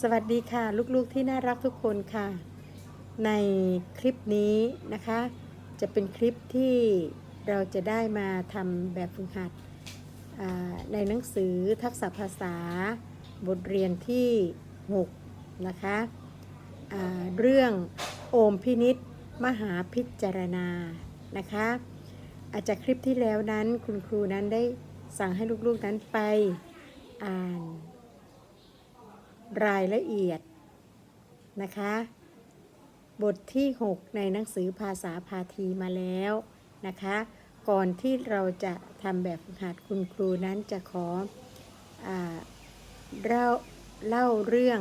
สวัสดีค่ะ ลูกๆที่น่ารักทุกคนค่ะ ในคลิปนี้นะคะ จะเป็นคลิปที่เราจะได้มาทำแบบฝึกหัดในหนังสือทักษะภาษา บทเรียนที่ 6 นะคะเรื่องโอมพินิษมหาพิจารณานะคะ อาจจากคลิปที่แล้วนั้นคุณครูนั้นได้สั่งให้ลูกๆนั้นไปอ่าน รายละเอียดนะคะ บทที่ 6 ในหนังสือภาษาพาทีมาแล้วนะคะ ก่อนที่เราจะทำแบบฝึกหัดคุณครูนั้นจะขออเล่าเล่าเรื่อง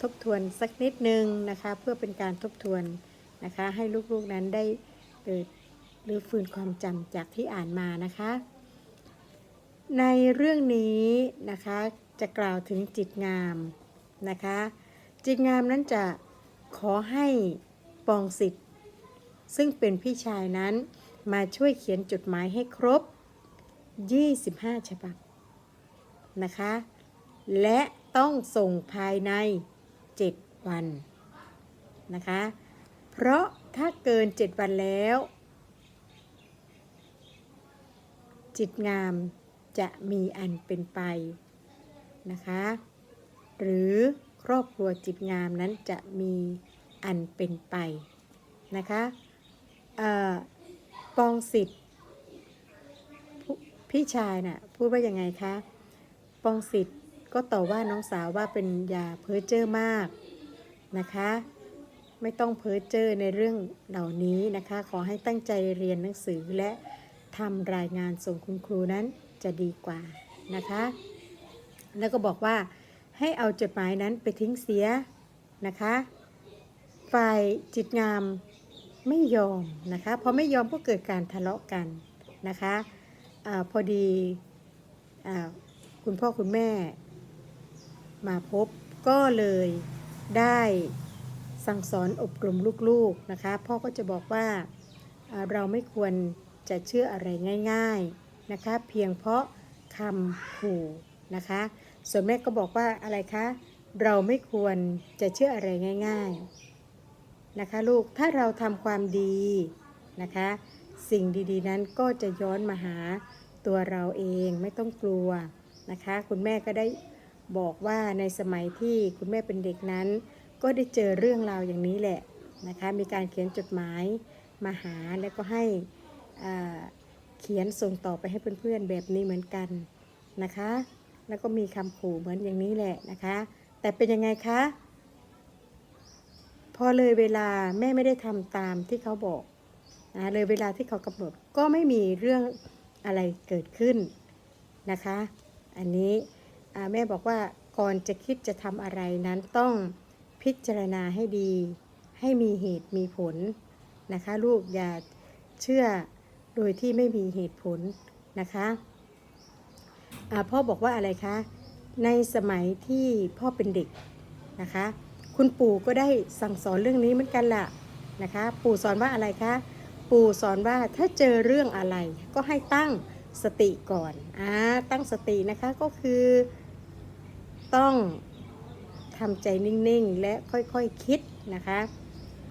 ทบทวนสักนิดนึงนะคะ เพื่อเป็นการทบทวนนะคะ ให้ลูกๆนั้นได้เกิดหรือฟื้นความจำจากที่อ่านมานะคะ ในเรื่องนี้นะคะจะกล่าวถึงจิตงาม นะคะจิตงามนั้นจะขอให้ปองสิทธิ์ ซึ่งเป็นพี่ชายนั้นมาช่วยเขียนจดหมายให้ครบ 25 ฉบับนะคะ และต้องส่งภายใน 7 วันนะคะ เพราะถ้าเกิน 7 วันแล้ว จิตงามจะมีอันเป็นไปนะคะ หรือครอบครัวจิตงามนั้นจะมีอันเป็นไปนะคะเออปองสิทธิ์พี่ชายน่ะพูดว่ายังไงคะปองสิทธิ์ก็ต่อว่าน้องสาวว่าเป็นยาเพ้อเจ้อมากนะคะ ไม่ต้องเพ้อเจ้อในเรื่องเหล่านี้นะคะ ขอให้ตั้งใจเรียนหนังสือและทำรายงานส่งคุณครูนั้นจะดีกว่านะคะ แล้วก็บอกว่า ให้เอาจดหมายนั้นไปทิ้งเสียนะคะ ฝ่ายจิตงามไม่ยอมนะคะพอไม่ยอมก็เกิดการทะเลาะกันนะคะอาพอดีอาคุณพ่อคุณแม่มาพบก็เลยได้สั่งสอนอบรมลูกๆนะคะ พ่อก็จะบอกว่าเราไม่ควรจะเชื่ออะไรง่าย ๆนะคะ เพียงเพราะคำขู่ นะคะ ส่วนแม่ก็บอกว่าอะไรคะ เราไม่ควรจะเชื่ออะไรง่าย ๆนะคะ ลูกถ้าเราทำความดีนะคะ สิ่งดีๆ นั้นก็จะย้อนมาหาตัวเราเองไม่ต้องกลัวนะคะ คุณแม่ก็ได้บอกว่าในสมัยที่คุณแม่เป็นเด็กนั้น ก็ได้เจอเรื่องราวอย่างนี้แหละนะคะ มีการเขียนจดหมายมาหาแล้วก็ให้เขียนส่งต่อไปให้เพื่อนๆแบบนี้เหมือนกันนะคะ แล้วก็มีคำขู่เหมือนอย่างนี้แหละนะคะ แต่เป็นยังไงคะ พอเลยเวลาแม่ไม่ได้ทำตามที่เขาบอกนะเลยเวลาที่เขากำหนดก็ไม่มีเรื่องอะไรเกิดขึ้นนะคะ อันนี้แม่บอกว่าก่อนจะคิดจะทำอะไรนั้นต้องพิจารณาให้ดี ให้มีเหตุมีผลนะคะ ลูกอย่าเชื่อโดยที่ไม่มีเหตุผลนะคะ พ่อบอกว่าอะไรคะ ในสมัยที่พ่อเป็นเด็กนะคะ คุณปู่ก็ได้สั่งสอนเรื่องนี้เหมือนกันล่ะนะคะ ปู่สอนว่าอะไรคะ ปู่สอนว่าถ้าเจอเรื่องอะไร ก็ให้ตั้งสติก่อนอ่าตั้งสตินะคะก็คือต้องทำใจนิ่งๆ และค่อยๆคคิดนะคะ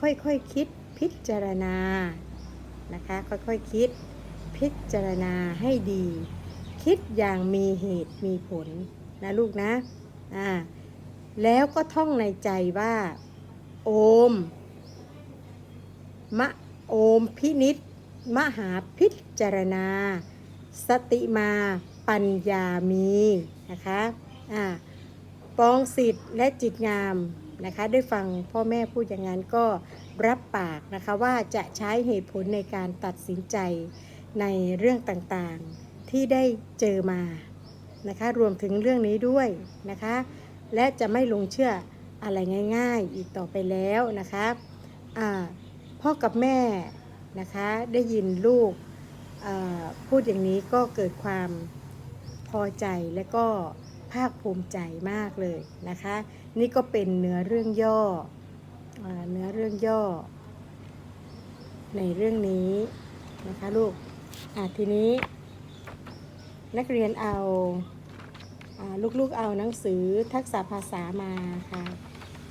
ค่อยๆคคิดพิจารณานะคะ ค่อยๆคคิด พิจารณาให้ดี คิดอย่างมีเหตุมีผลนะลูกนะ อ่า แล้วก็ท่องในใจว่า โอม มะโอมพินิษมหาพิจารณา สติมาปัญญามีนะคะ อ่าปองสิทธิ์และจิตงามนะคะ ได้ฟังพ่อแม่พูดอย่างนั้นก็รับปากนะคะว่าจะใช้เหตุผลในการตัดสินใจในเรื่องต่างๆ ที่ได้เจอมานะคะ รวมถึงเรื่องนี้ด้วยนะคะ และจะไม่ลงเชื่ออะไรง่าย ๆ อีกต่อไปแล้วนะคะพ่อกับแม่นะคะได้ยินลูกพูดอย่างนี้ก็เกิดความพอใจและก็ภาคภูมิใจมากเลยนะคะ นี่ก็เป็นเนื้อเรื่องย่ออเนื้อเรื่องย่อ ในเรื่องนี้นะคะลูกทีนี้ นักเรียนเอาลูกๆเอาหนังสือทักษะภาษามาค่ะ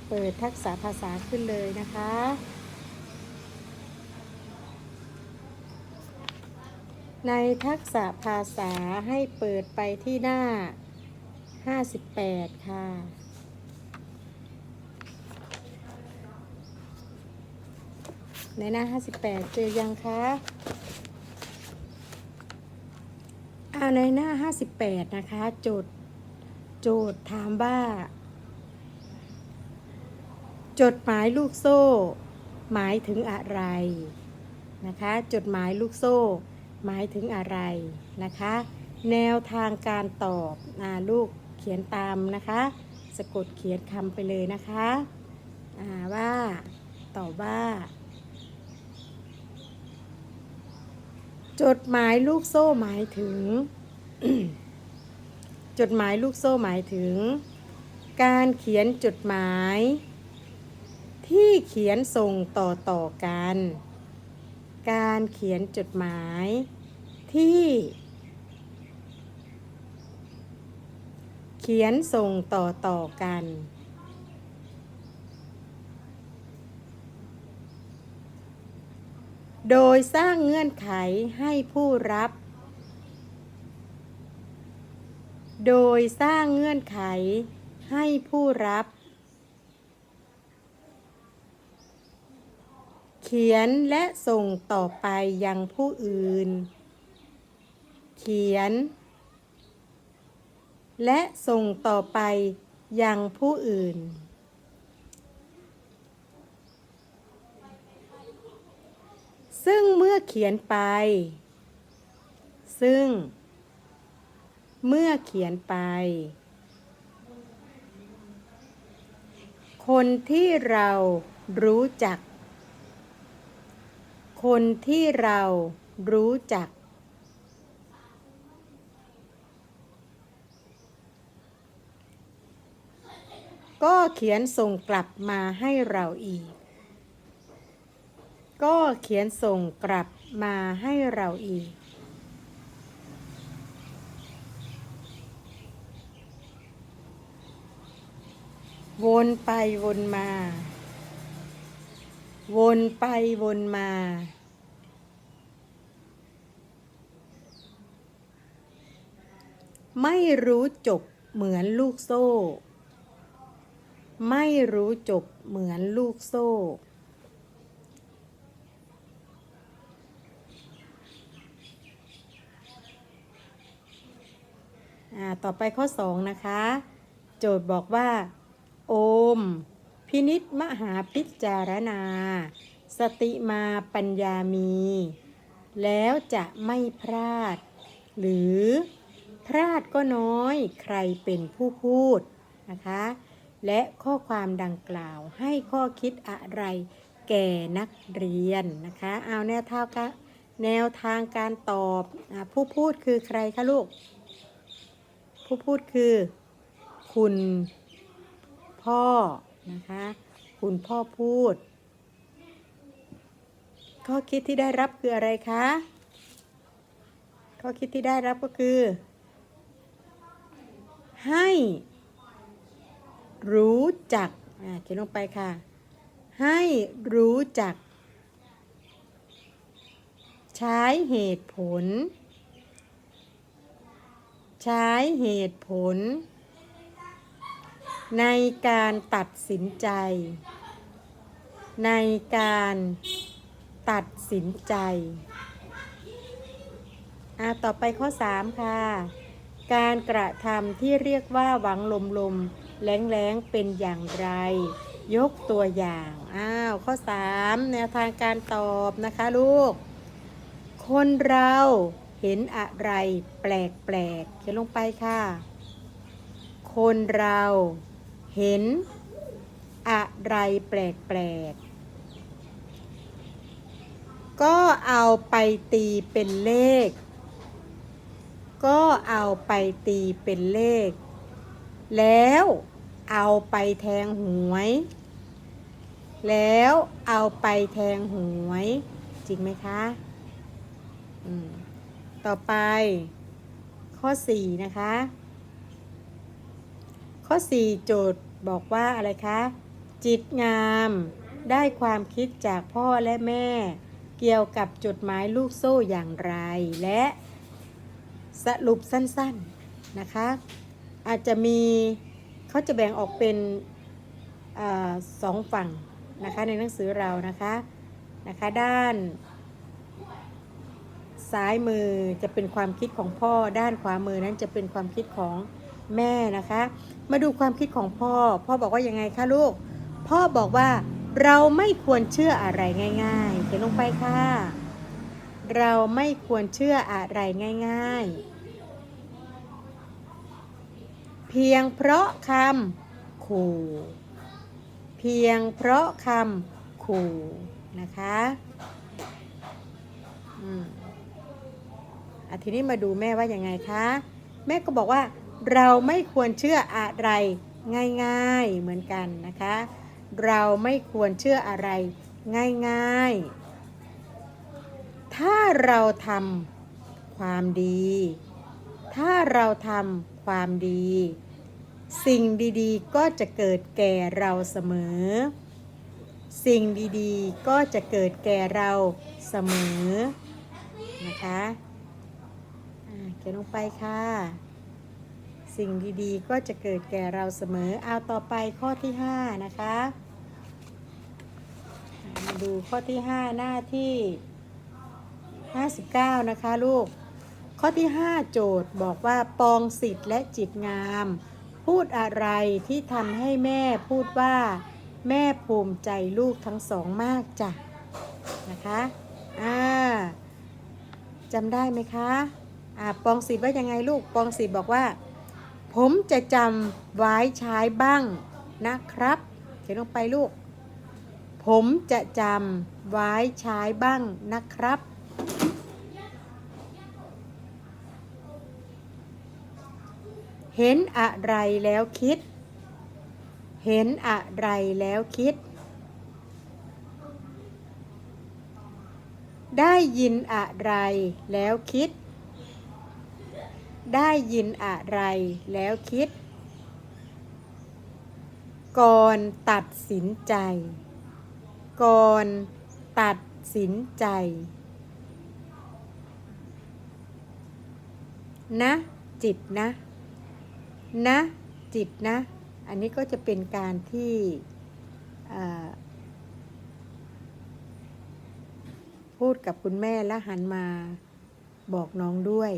เปิดทักษะภาษาขึ้นเลยนะคะ ในทักษะภาษาให้เปิดไปที่หน้า 58 ค่ะในหน้า 58 เจอยังคะ อ่าในหน้า 58 นะคะ โจทย์โจทย์ถามว่า จดหมายลูกโซ่ หมายถึงอะไรนะคะ จดหมายลูกโซ่ หมายถึงอะไรนะคะ แนวทางการตอบอ่าลูกเขียนตามนะคะ สะกดเขียนคำไปเลยนะคะอ่าว่าตอบว่าจดหมายลูกโซ่หมายถึง จดหมายลูกโซ่หมายถึง การเขียนจดหมาย ที่เขียนส่งต่อต่อกัน การเขียนจดหมายที่เขียนส่งต่อต่อกัน โดยสร้างเงื่อนไขให้ผู้รับ โดยสร้างเงื่อนไขให้ผู้รับ เขียนและส่งต่อไปยังผู้อื่น เขียน และส่งต่อไปยังผู้อื่น ซึ่งเมื่อเขียนไป ซึ่ง เมื่อเขียนไป คนที่เรารู้จัก คนที่เรารู้จัก ก็เขียนส่งกลับมาให้เราอีก ก็เขียนส่งกลับมาให้เราอีก วนไปวนมา วนไปวนมา ไม่รู้จบเหมือนลูกโซ่ ไม่รู้จบเหมือนลูกโซ่อ่าต่อไปข้อ2นะคะ โจทย์บอกว่า โอม พินิษมหาพิจารณา สติมาปัญญามี แล้วจะไม่พลาด หรือพลาดก็น้อยใครเป็นผู้พูดนะคะ และข้อความดังกล่าวให้ข้อคิดอะไรแก่นักเรียนนะคะ เอาแนวทางการแนวทางการตอบอผู้พูดคือใครคะลูก ผู้พูดคือ คุณ พ่อนะคะ คุณพ่อพูด ข้อคิดที่ได้รับคืออะไรคะ ข้อคิดที่ได้รับก็คือ ให้ รู้จักอ่าเขียนลงไปค่ะ ให้รู้จัก ใช้เหตุผล ใช้เหตุผล ในการตัดสินใจ ในการตัดสินใจ อ่าต่อไปข้อ 3 ค่ะ การกระทำที่เรียกว่าหวังลมลมแรงแรงเป็นอย่างไร ยกตัวอย่าง อ้าว ข้อ 3 แนวทางการตอบนะคะลูก คนเราเห็นอะไรแปลกแปลกๆเขียนลงไปค่ะ คนเรา เห็นอะไรแปลกแปลกๆ ก็เอาไปตีเป็นเลข ก็เอาไปตีเป็นเลข แล้วเอาไปแทงหวย แล้วเอาไปแทงหวย จริงไหมคะอืมต่อไปข้อ 4 นะคะ ข้อ 4 โจทย์บอกว่าอะไรคะ จิตงามได้ความคิดจากพ่อและแม่ เกี่ยวกับจดหมายลูกโซ่อย่างไร และสรุปสั้นๆนะคะ อาจจะมีเขาจะแบ่งออกเป็นอสองฝั่งนะคะในหนังสือเรานะคะนะคะด้านซ้ายมือจะเป็นความคิดของพ่อด้านขวามือนั้นจะเป็นความคิดของ แม่นะคะ มาดูความคิดของพ่อ พ่อบอกว่ายังไงคะลูก พ่อบอกว่าเราไม่ควรเชื่ออะไรง่ายๆ เขียนลงไปค่ะ เราไม่ควรเชื่ออะไรง่ายๆ เพียงเพราะคำขู่เพียงเพราะคำขู่นะคะอืมอะทีนี้มาดูแม่ว่ายังไงคะ แม่ก็บอกว่า เราไม่ควรเชื่ออะไรง่ายๆเหมือนกันนะคะ เราไม่ควรเชื่ออะไรง่ายๆ ถ้าเราทำความดี ถ้าเราทำความดี สิ่งดีๆ ก็จะเกิดแก่เราเสมอ สิ่งดีๆ ก็จะเกิดแก่เราเสมอ นะคะ เขียนลงไปค่ะ สิ่งดีๆ ก็จะเกิดแก่เราเสมอ เอาต่อไปข้อที่ 5 นะคะ มาดูข้อที่ 5 หน้าที่ 59 นะคะลูก ข้อที่ 5 โจทย์บอกว่าปองสิทธิ์และจิตงาม พูดอะไรที่ทำให้แม่พูดว่า แม่ภูมิใจลูกทั้งสองมากจ้ะนะคะอ่าจำได้ไหมคะอ่าปองสิทธิ์ว่ายังไงลูก ปองสิทธิ์บอกว่า ผมจะจำไว้ใช้บ้างนะครับ เขียนลงไปลูก ผมจะจำไว้ใช้บ้างนะครับ เห็นอะไรแล้วคิด เห็นอะไรแล้วคิด ได้ยินอะไรแล้วคิด ได้ยินอะไรแล้วคิด ก่อนตัดสินใจ ก่อนตัดสินใจ นะ จิตนะ นะ จิตนะ อันนี้ก็จะเป็นการที่พูดกับคุณแม่และหันมาบอกน้องด้วย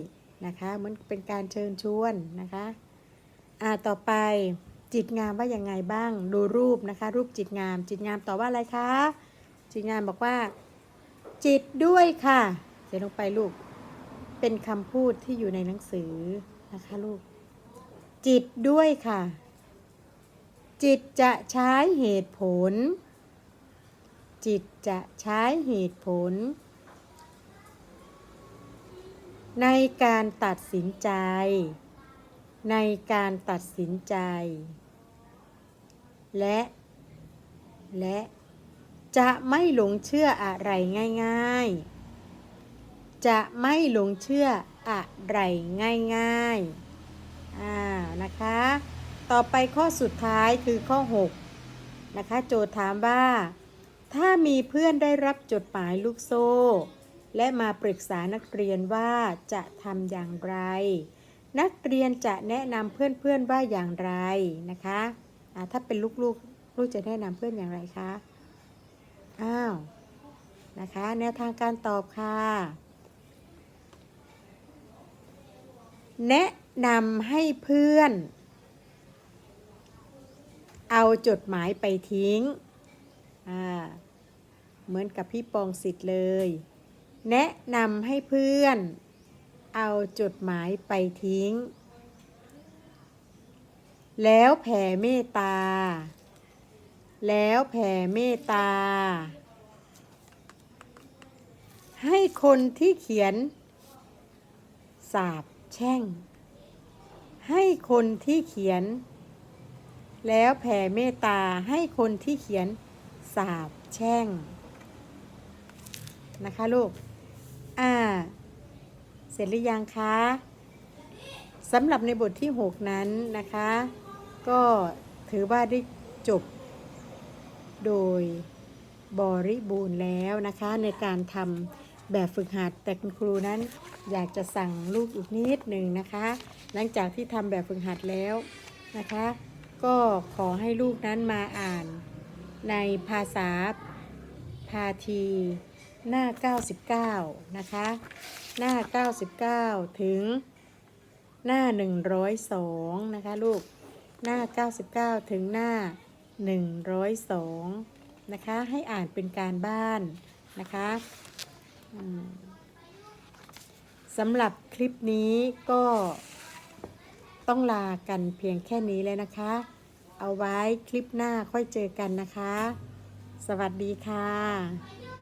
นะคะเหมันเป็นการเชิญชวนนะคะอ่าต่อไปจิตงามว่ายังไงบ้างดูรูปนะคะ รูปจิตงาม จิตงามตอบว่าอะไรคะ จิตงามบอกว่า จิตด้วยค่ะเขียนลงไปลูก เป็นคำพูดที่อยู่ในหนังสือนะคะลูก จิตด้วยค่ะ จิตจะใช้เหตุผล จิตจะใช้เหตุผล ในการตัดสินใจ ในการตัดสินใจ และ และจะไม่หลงเชื่ออะไรง่ายๆ จะไม่หลงเชื่ออะไรง่ายๆ อ่า นะคะ ต่อไปข้อสุดท้ายคือข้อ 6 นะคะ โจทย์ถามว่า ถ้ามีเพื่อนได้รับจดหมายลูกโซ่ และมาปรึกษานักเรียนว่าจะทำอย่างไร นักเรียนจะแนะนำเพื่อนๆว่าอย่างไรนะคะอ่าถ้าเป็นลูกๆลูกจะแนะนำเพื่อนอย่างไรคะอ้าวนะคะแนวทางการตอบค่ะ แนะนำให้เพื่อน เอาจดหมายไปทิ้ง เหมือนกับพี่ปองสิทธิ์เลย แนะนำให้เพื่อน เอาจดหมายไปทิ้ง แล้วแผ่เมตตา แล้วแผ่เมตตา ให้คนที่เขียน สาบแช่ง ให้คนที่เขียน แล้วแผ่เมตตาให้คนที่เขียนสาบแช่งนะคะลูก อ่า เสร็จหรือยังคะสำหรับในบทที่ 6 นั้นนะคะ ก็ถือว่าได้จบ โดยบริบูรณ์แล้วนะคะ ในการทำแบบฝึกหัดแต่คุณครูนั้น อยากจะสั่งลูกอีกนิดหนึ่งนะคะ หลังจากที่ทำแบบฝึกหัดแล้วนะคะ ก็ขอให้ลูกนั้นมาอ่านในภาษาพาที หน้า 99 นะคะ หน้า 99 ถึงหน้า 102 นะคะลูก หน้า 99 ถึงหน้า 102 นะคะ ให้อ่านเป็นการบ้านนะคะสำหรับคลิปนี้ก็ต้องลากันเพียงแค่นี้เลยนะคะ เอาไว้คลิปหน้าค่อยเจอกันนะคะ สวัสดีค่ะ